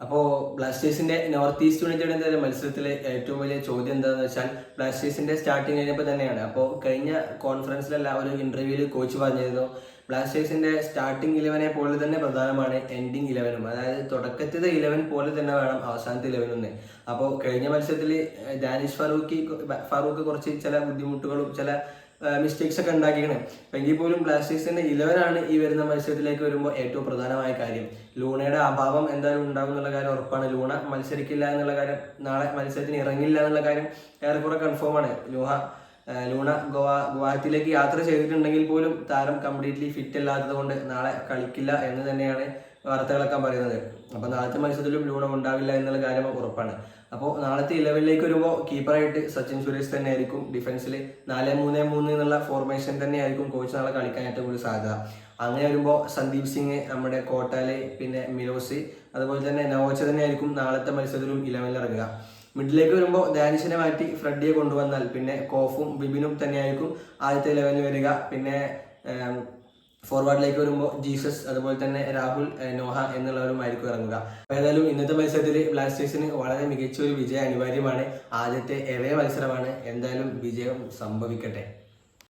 അപ്പോൾ ബ്ലാസ്റ്റേഴ്സിന്റെ north east United എന്ന മത്സരത്തിലെ ഏറ്റവും വലിയ ചോദ്യം എന്താണെന്ന് വെച്ചാൽ ബ്ലാസ്റ്റേഴ്സിന്റെ സ്റ്റാർട്ടിങ് കഴിഞ്ഞപ്പോൾ തന്നെയാണ്. അപ്പോൾ കഴിഞ്ഞ കോൺഫറൻസിലല്ല ഒരു ഇന്റർവ്യൂവിൽ കോച്ച് പറഞ്ഞിരുന്നു ബ്ലാസ്റ്റേഴ്സിന്റെ സ്റ്റാർട്ടിംഗ് ഇലവനെ പോലെ തന്നെ പ്രധാനമാണ് എൻഡിങ് ഇലവനും അതായത് തുടക്കത്തിലെ ഇലവൻ പോലെ തന്നെ വേണം അവസാനത്തെ ഇലവനൊന്ന് അപ്പോൾ കഴിഞ്ഞ മത്സരത്തിൽ ദാനിഷ് ഫറൂഖി ഫറൂഖ് കുറച്ച് ചില ബുദ്ധിമുട്ടുകളും ചില മിസ്റ്റേക്സ് ഒക്കെ ഉണ്ടാക്കിയാണ് എങ്കിൽ പോലും ബ്ലാസ്റ്റേഴ്സിന്റെ ഇലവനാണ് ഈ വരുന്ന മത്സരത്തിലേക്ക് വരുമ്പോൾ ഏറ്റവും പ്രധാനമായ കാര്യം. ലൂണയുടെ അഭാവം എന്തായാലും ഉണ്ടാകും എന്നുള്ള കാര്യം ഉറപ്പാണ്. ലൂണ മത്സരിക്കില്ല എന്നുള്ള കാര്യം നാളെ മത്സരത്തിന് ഇറങ്ങില്ല എന്നുള്ള കാര്യം ഏറെക്കുറെ കൺഫേം ആണ്. ലൂഹ ലൂണ ഗോവ ഗുവാഹത്തിയിലേക്ക് യാത്ര ചെയ്തിട്ടുണ്ടെങ്കിൽ പോലും താരം കംപ്ലീറ്റ്ലി ഫിറ്റ് അല്ലാത്തത് കൊണ്ട് നാളെ കളിക്കില്ല എന്ന് തന്നെയാണ് വാർത്തകളൊക്കെ പറയുന്നത്. അപ്പോൾ നാളത്തെ മത്സരത്തിലും ലൂണ ഉണ്ടാവില്ല എന്നുള്ള കാര്യം ഉറപ്പാണ്. അപ്പോൾ നാളത്തെ ഇലവനിലേക്ക് വരുമ്പോൾ കീപ്പറായിട്ട് സച്ചിൻ സുരേഷ് തന്നെ ആയിരിക്കും ഡിഫൻസിൽ നാല് മൂന്ന് മൂന്ന് എന്നുള്ള ഫോർമേഷൻ തന്നെ ആയിരിക്കും കോച്ച് നാളെ ഏറ്റവും കൂടുതൽ സാധ്യത. അങ്ങനെ വരുമ്പോൾ സന്ദീപ് സിംഗ് നമ്മുടെ കോട്ടാലെ പിന്നെ മിലോസി അതുപോലെ തന്നെ നവോച്ച തന്നെ ആയിരിക്കും നാളത്തെ മത്സരത്തിലും ഇലവനിൽ ഇറങ്ങുക. മിഡിലേക്ക് വരുമ്പോൾ ദാനിഷിനെ മാറ്റി ഫ്രെഡിയെ കൊണ്ടുവന്നാൽ പിന്നെ കോഫും ബിബിനും തന്നെയായിരിക്കും ആദ്യത്തെ ഇലവനിൽ വരിക. പിന്നെ ഫോർവേഡിലേക്ക് വരുമ്പോൾ ജീസസ് അതുപോലെ തന്നെ രാഹുൽ നോഹ എന്നുള്ളവരും ആയിരിക്കും ഇറങ്ങുക ഏതായാലും ഇന്നത്തെ മത്സരത്തിൽ ബ്ലാസ്റ്റേഴ്സിന് വളരെ മികച്ച ഒരു വിജയം അനിവാര്യമാണ്. ആദ്യത്തെ എവേ മത്സരമാണ്. എന്തായാലും വിജയം സംഭവിക്കട്ടെ.